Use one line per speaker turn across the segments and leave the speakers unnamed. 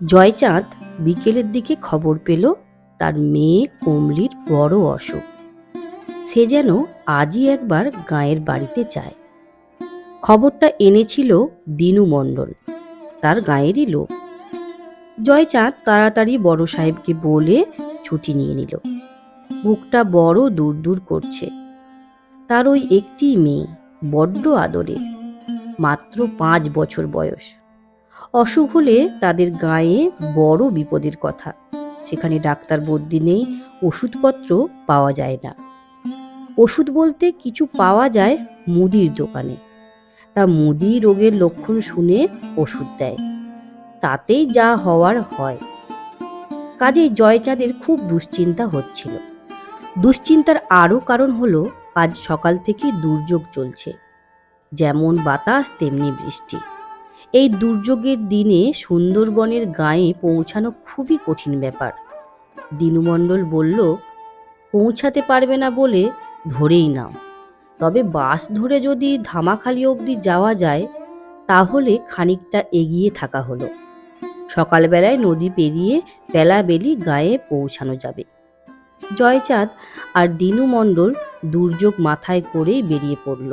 জয়চাঁদ বিকেলের দিকে খবর পেল তার মেয়ে কমলির বড় অসুখ। সে যেন আজই একবার গায়ের বাড়িতে যায়। খবরটা এনেছিল দিনু মণ্ডল, তার গায়েরই লোক। জয়চাঁদ তাড়াতাড়ি বড় সাহেবকে বলে ছুটি নিয়ে নিল। বুকটা বড় দূর দূর করছে। তার ওই একটি মেয়ে বড্ড আদরের মাত্র পাঁচ বছর বয়স। অসুখ হলে তাদের গায়ে বড় বিপদের কথা। সেখানে ডাক্তার বদ্যি নেই, ওষুধপত্র পাওয়া যায় না। ওষুধ বলতে কিছু পাওয়া যায় মুদির দোকানে। তা মুদি রোগের লক্ষণ শুনে ওষুধ দেয়। তাতেই যা হওয়ার হয়। কাজেই জয়চাঁদের খুব দুশ্চিন্তা হচ্ছিল। দুশ্চিন্তার আরও কারণ হলো, আজ সকাল থেকে দুর্যোগ চলছে। যেমন বাতাস, তেমনি বৃষ্টি। এই দুর্যোগের দিনে সুন্দরবনের গায়ে পৌঁছানো খুবই কঠিন ব্যাপার। দিনুমণ্ডল বলল, পৌঁছাতে পারবে না বলে ধরেই নাও। তবে বাস ধরে যদি ধামাখালি অবধি যাওয়া যায়, তাহলে খানিকটা এগিয়ে থাকা হলো। সকালবেলায় নদী পেরিয়ে বেলাবেলি গায়ে পৌঁছানো যাবে। জয়চাঁদ আর দিনু মণ্ডল দুর্যোগ মাথায় করেই বেরিয়ে পড়ল।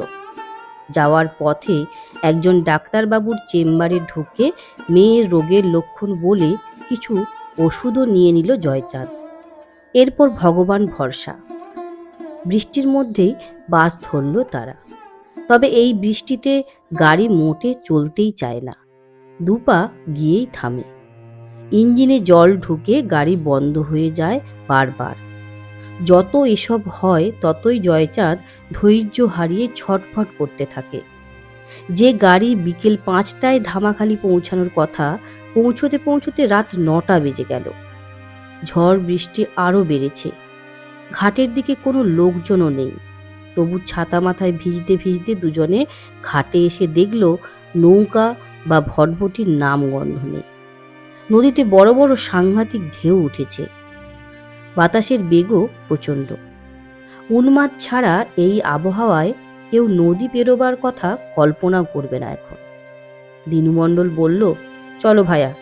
যাওয়ার পথে একজন ডাক্তারবাবুর চেম্বারে ঢুকে মেয়ের রোগের লক্ষণ বলে কিছু ওষুধও নিয়ে নিল জয়চাঁদ। এরপর ভগবান ভরসা। বৃষ্টির মধ্যেই বাস ধরল তারা। তবে এই বৃষ্টিতে গাড়ি মোটে চলতেই চায় না। দুপা গিয়েই থামে। ইঞ্জিনে জল ঢুকে গাড়ি বন্ধ হয়ে যায় বারবার। যত এসব হয় ততই জয়চাঁদ ধৈর্য হারিয়ে ছটফট করতে থাকে। যে গাড়ি বিকেল পাঁচটায় ধামাখালি পৌঁছানোর কথা, পৌঁছতে পৌঁছতে রাত নটা বেজে গেল। ঝড় বৃষ্টি আরও বেড়েছে। ঘাটের দিকে কোনো লোকজনও নেই। তবু ছাতা মাথায় ভিজতে ভিজতে দুজনে ঘাটে এসে দেখল নৌকা বা ভটভটির নাম গন্ধ নেই। নদীতে বড় বড় সাংঘাতিক ঢেউ উঠেছে। বাতাসের বেগও প্রচণ্ড। উন্মাদ ছাড়া এই আবহাওয়ায় কেউ নদী পেরোবার কথা কল্পনাও করবে না এখন। দিনুমণ্ডল বলল, চলো ভাইয়া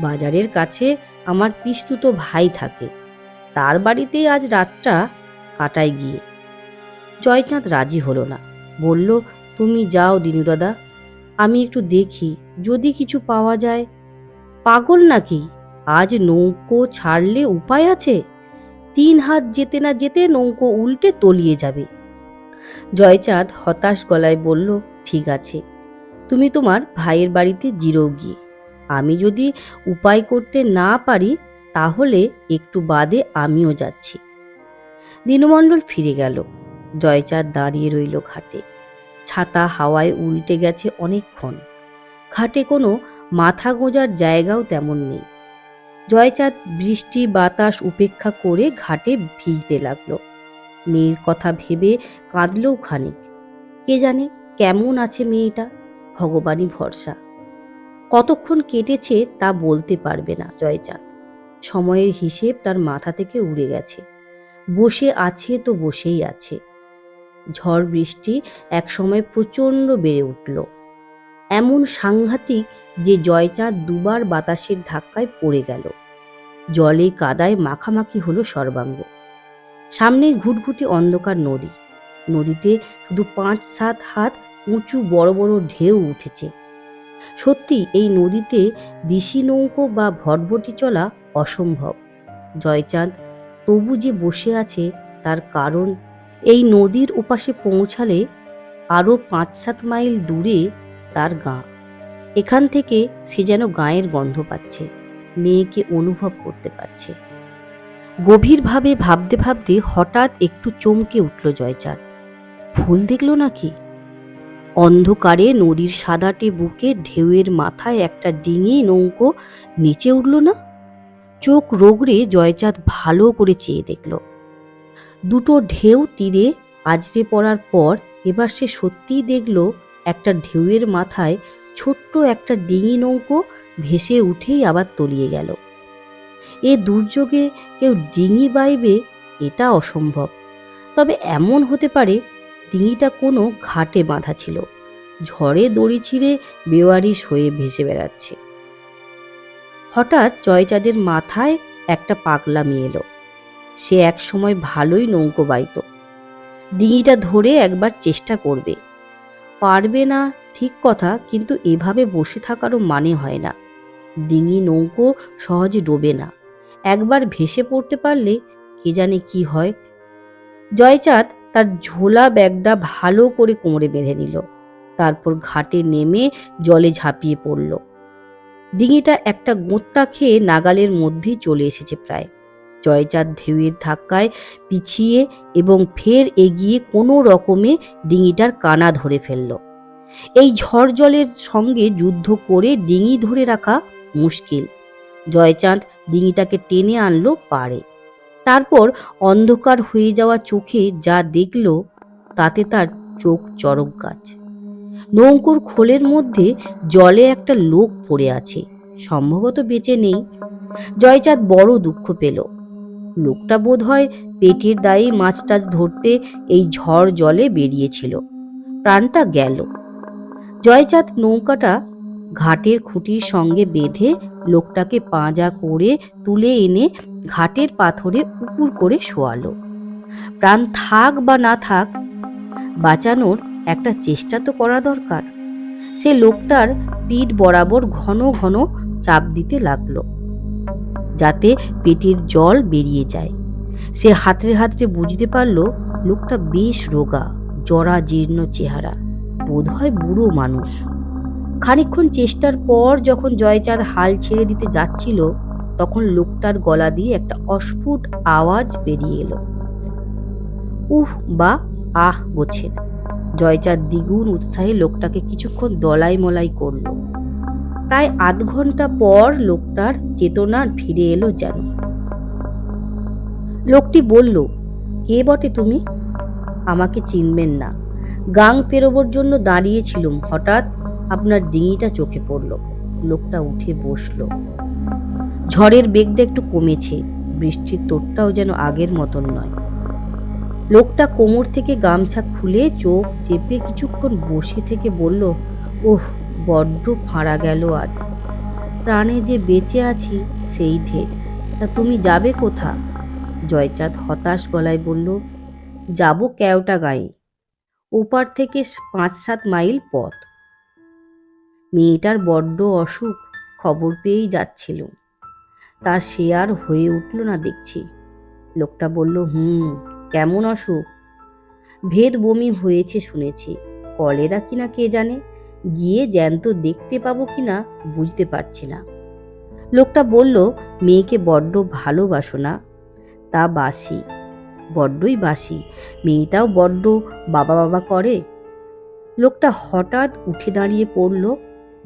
বাজারের কাছে আমার পিস্তুত ভাই থাকে। তার বাড়িতেই আজ রাতটা কাটায় গিয়ে। জয়চাঁদ রাজি হলো না। বলল, তুমি যাও দিনু দাদা, আমি একটু দেখি, যদি কিছু পাওয়া যায়। পাগল নাকি? আজ নৌকো ছাড়লে উপায় আছে? তিন হাত যেতে না যেতে নৌকো উল্টে তলিয়ে যাবে। জয়চাঁদ হতাশ গলায় বলল, ঠিক আছে, তুমি তোমার ভাইয়ের বাড়িতে জিরো গিয়ে। আমি যদি উপায় করতে না পারি, তাহলে একটু বাদে আমিও যাচ্ছি। দীনমণ্ডল ফিরে গেল। জয়চাঁদ দাঁড়িয়ে রইল ঘাটে। ছাতা হাওয়ায় উল্টে গেছে অনেকক্ষণ। ঘাটে কোনো মাথা গোঁজার জায়গাও তেমন নেই। জয়চাঁদ বৃষ্টি, বাতাস উপেক্ষা করে ঘাটে ভিজতে লাগল। মেয়ের কথা ভেবে কাঁদলেও খানিক। কে জানে কেমন আছে মেয়েটা? ভগবানই ভরসা। কতক্ষণ কেটেছে তা বলতে পারবে না জয়চাঁদ। সময়ের হিসেব তার মাথা থেকে উড়ে গেছে। বসে আছে তো বসেই আছে। ঝড় বৃষ্টি একসময় প্রচণ্ড বেড়ে উঠল। এমন সাংঘাতিক যে জয়চাঁদ দুবার বাতাসের ধাক্কায় পড়ে গেল। জলে কাদায় মাখামাখি হলো সর্বাঙ্গ। সামনে ঘুটঘুটি অন্ধকার নদী। নদীতে শুধু পাঁচ সাত হাত উঁচু বড় বড় ঢেউ উঠেছে। সত্যি এই নদীতে দিশি নৌকো বা ভটভটি চলা অসম্ভব। জয়চাঁদ তবু যে বসে আছে তার কারণ এই নদীর ওপাশে পৌঁছালে আরও পাঁচ সাত মাইল দূরে তার গাঁ। এখান থেকে সে যেন গায়ের গন্ধ পাচ্ছে, মেয়েকে অনুভব করতে পারছে। গভীরভাবে ভাবতে ভাবতে হঠাৎ একটু চমকে উঠল জয়চাঁদ। ফুল দেখল নাকি? অন্ধকারে নদীর সাদাটে বুকে ঢেউয়ের মাথায় একটা ডিঙি নৌকো নিচে উঠল না? চোখ রোগড়ে জয়চাঁদ ভালো করে চেয়ে দেখল। দুটো ঢেউ তীরে আজরে পড়ার পর এবার সে সত্যিই দেখল একটা ঢেউয়ের মাথায় ছোট্ট একটা ডিঙি নৌকো ভেসে উঠেই আবার তলিয়ে গেল। এ দুর্যোগে কেউ ডিঙি বাইবে এটা অসম্ভব। তবে এমন হতে পারে ডিঙিটা কোনো ঘাটে বাঁধা ছিল। ঝড়ে দড়ি ছিঁড়ে বেওয়ারিশ হয়ে ভেসে বেড়াচ্ছে। হঠাৎ জয়চাঁদের মাথায় একটা পাগলা পাগলামি এলো। সে এক সময় ভালোই নৌকো বাইত। ডিঙিটা ধরে একবার চেষ্টা করবে। পারবে না ঠিক কথা, কিন্তু এভাবে বসে থাকারও মানে হয় না। ডিঙি নৌকো সহজে ডোবে না। একবার ভেসে পড়তে পারলে কে জানে কি হয়। জয়চাঁদ তার ঝোলা ব্যাগটা ভালো করে কোমরে বেঁধে নিল। তারপর ঘাটে নেমে জলে ঝাঁপিয়ে পড়ল। ডিঙিটা একটা গোত্তা খেয়ে নাগালের মধ্যেই চলে এসেছে প্রায়। জয়চাঁদ ঢেউয়ের ধাক্কায় পিছিয়ে এবং ফের এগিয়ে কোনো রকমে ডিঙিটার কানা ধরে ফেলল। এই ঝড় জলের সঙ্গে যুদ্ধ করে ডিঙি ধরে রাখা মুশকিল। জয়চাঁদ ডিঙিটাকে টেনে আনলো পারে তারপর অন্ধকার হয়ে যাওয়া চোখে যা দেখল, তাতে তার চোখ চরক গাছ। নৌকোর খোলের মধ্যে জলে একটা লোক পড়ে আছে, সম্ভবত বেঁচে নেই। জয়চাঁদ বড় দুঃখ পেল। লোকটা বোধ হয় পেটের দায়ে মাছ টাছ ধরতে এই ঝড় জলে বেরিয়েছিল। প্রাণটা গেল। জয়চাঁদ নৌকাটা ঘাটের খুঁটির সঙ্গে বেঁধে লোকটাকে পাঁজা করে তুলে এনে ঘাটের পাথরে উপুর করে শোয়ালো। প্রাণ থাক বা না থাক, বাঁচানোর একটা চেষ্টা তো করা দরকার। সে লোকটার পিঠ বরাবর ঘন ঘন চাপ দিতে লাগল, যাতে পেটের জল বেরিয়ে যায়। সে হাতড়ে হাতড়ে বুঝতে পারল, লোকটা বেশ রোগা জরা জীর্ণ চেহারা। বোধহয় বুড়ো মানুষ। খানিকক্ষণ চেষ্টার পর যখন জয়চাঁদ হাল ছেড়ে দিতে যাচ্ছিল, তখন লোকটার গলা দিয়ে একটা অস্ফুট আওয়াজ বেরিয়ে এলো। উহ বা, আহ গোছের জয়চাঁদ দ্বিগুণ উৎসাহে লোকটাকে কিছুক্ষণ দলাই মলাই করল। প্রায় আধ ঘণ্টা পর লোকটার চেতনা ফিরে এলো যেন। লোকটি বলল, কে বটে তুমি? আমাকে চিনবেন না। গাং পেরোবার জন্য দাঁড়িয়েছিলুম। হঠাৎ আপনার ডিঙিটা চোখে পড়ল। লোকটা উঠে বসল। ঝড়ের বেগটা একটু কমেছে। বৃষ্টির তোরটাও যেন আগের মতন নয়। লোকটা কোমর থেকে গামছা খুলে চোখ চেপে কিছুক্ষণ বসে থেকে বলল, ওহ, বড্ড ফাঁড়া গেল আজ। প্রাণে যে বেঁচে আছি, সেই ঢের। তা তুমি যাবে কোথা? জয়চাঁদ হতাশ গলায় বলল, যাব কেওটা গায়ে। ওপার থেকে পাঁচ সাত মাইল পথ। মেয়েটার বড্ড অসুখ, খবর পেয়েই যাচ্ছিল। তার সে আর হয়ে উঠল না দেখছি। লোকটা বলল, হুম, কেমন অসুখ? ভেদ বমি হয়েছে শুনেছি। কলেরা কিনা কে জানে? গিয়ে জ্যান্ত দেখতে পাবো কিনা বুঝতে পারছি না। লোকটা বলল, মেয়েকে বড্ড ভালোবাসো না। তা বাসি। বড্ডই বাসি। মেয়েটাও বড্ড বাবা বাবা করে। লোকটা হঠাৎ উঠে দাঁড়িয়ে পড়ল,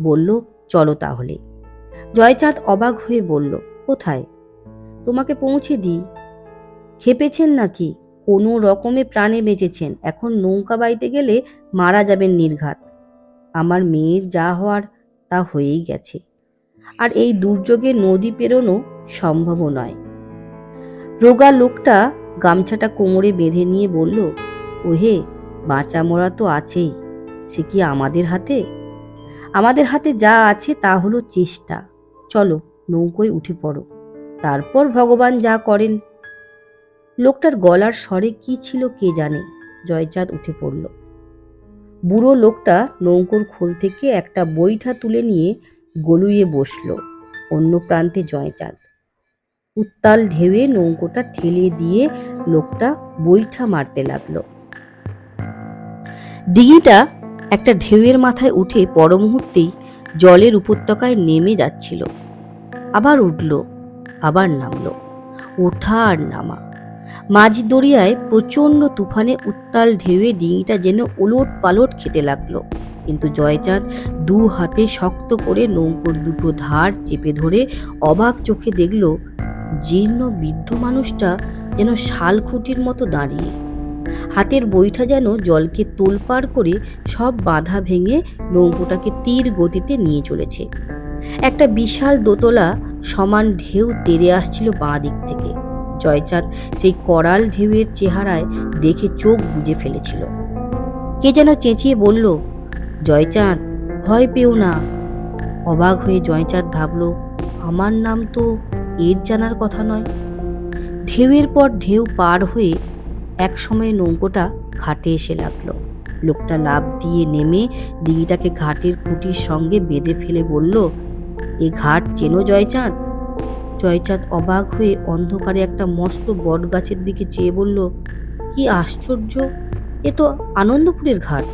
বলল, চলো তাহলে। জয়চাঁদ অবাক হয়ে বলল, কোথায়? তোমাকে পৌঁছে দিই। খেপেছেন নাকি? কোনো রকমে প্রাণে বেঁচেছেন। এখন নৌকা বাইতে গেলে মারা যাবেন নির্ঘাত। আমার মেয়ের যা হওয়ার তা হয়েই গেছে। আর এই দুর্যোগে নদী পেরোনো সম্ভবও নয়। রোগা লোকটা গামছাটা কোমরে বেঁধে নিয়ে বলল, ওহে, বাঁচা মরা তো আছেই, সে কি আমাদের হাতে? আমাদের হাতে যা আছে তা হলো চেষ্টা। চলো, নৌকোয় উঠে পড়ো। তারপর ভগবান যা করেন। লোকটার গলার স্বরে কি ছিল কে জানে? জয়চাঁদ উঠে পড়ল। বুড়ো লোকটা নৌকোর খোল থেকে একটা বৈঠা তুলে নিয়ে গলুইয়ে বসল। অন্য প্রান্তে জয়চাঁদ। উত্তাল ঢেউয়ে নৌকোটা ঠেলে দিয়ে লোকটা বৈঠা মারতে লাগল। ডিঙিটা একটা ঢেউয়ের মাথায় উঠে পর মুহূর্তেই জলের উপত্যকায় নেমে যাচ্ছিল। আবার উঠল, আবার নামলো। ওঠা আর নামা। মাঝ দরিয়ায় প্রচণ্ড তুফানে উত্তাল ঢেউয়ে ডিঙিটা যেন ওলট পালট খেতে লাগল। কিন্তু জয়চাঁদ দু হাতে শক্ত করে নৌকোর দুটো ধার চেপে ধরে অবাক চোখে দেখল জীর্ণ বৃদ্ধ মানুষটা যেন শাল খুঁটির মতো দাঁড়িয়ে। হাতের বইটা যেন জলকে তোলপাড় করে সব বাধা ভেঙে নৌকোটাকে তীর গতিতে নিয়ে চলেছে। একটা বিশাল দোতলা সমান ঢেউ তেড়ে আসছিল বাঁ দিক থেকে। জয়চাঁদ সেই করাল ঢেউয়ের চেহারায় দেখে চোখ বুজে ফেলেছিল। কে যেন চেঁচিয়ে বলল, জয়চাঁদ, ভয় পেও না। অবাক হয়ে জয়চাঁদ ভাবল, আমার নাম তো এর জানার কথা নয়। ঢেউয়ের পর ঢেউ পার হয়ে এক সময় নৌকোটা ঘাটে এসে লাগল। লোকটা লাফ দিয়ে নেমে দিঘিটাকে ঘাটের খুঁটির সঙ্গে বেঁধে ফেলে বলল, এ ঘাট চেনো জয়চাঁদ? জয়চাঁদ অবাক হয়ে অন্ধকারে একটা মস্ত বট গাছের দিকে চেয়ে বলল, কি আশ্চর্য! এ তো আনন্দপুরের ঘাট।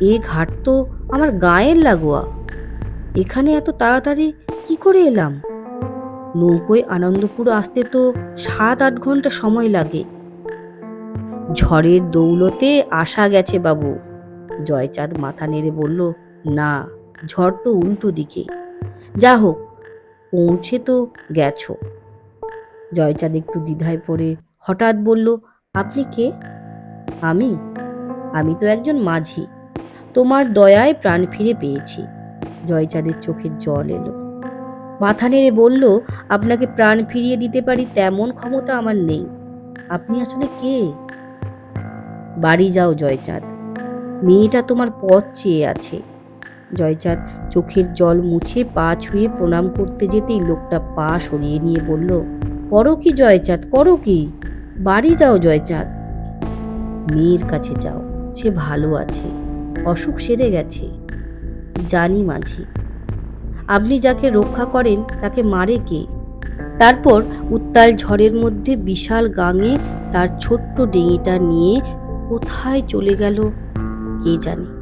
এ ঘাট তো আমার গায়ের লাগোয়া। এখানে এত তাড়াতাড়ি কি করে এলাম? নৌকোয় আনন্দপুর আসতে তো সাত আট ঘণ্টা সময় লাগে। ঝড়ের দৌলতে আসা গেছে বাবু। জয়চাঁদ মাথা নেড়ে বলল, না, ঝড় তো উল্টো দিকে। যা হোক, পৌঁছে তো গেছো। জয়চাঁদ একটু দ্বিধায় পড়ে হঠাৎ বলল, আপনি কে? আমি? আমি তো একজন মাঝি। তোমার দয়ায় প্রাণ ফিরে পেয়েছি। জয়চাঁদের চোখের জল এলো। মাথা নেড়ে বলল, আপনাকে প্রাণ ফিরিয়ে দিতে পারি তেমন ক্ষমতা আমার নেই। আপনি আসলে কে? বাড়ি যাও, জয়চাঁদ। মেয়েটা তোমার পথ চেয়ে আছে। জয়চাঁদ চোখের জল মুছে পা ছুঁয়ে প্রণাম করতে যেতেই লোকটা পা সরিয়ে নিয়ে বলল, করো কি জয়চাঁদ, করো কি? বাড়ি যাও, জয়চাঁদ। মেয়ের কাছে যাও, সে ভালো আছে, অসুখ সেরে গেছে। জানি মাঝি আপনি যাকে রক্ষা করেন, তাকে মারে কে? তারপর উত্তাল ঝড়ের মধ্যে বিশাল গাঙে তার ছোট্ট ডিঙিটা নিয়ে কোথায় চলে গেল কে জানে।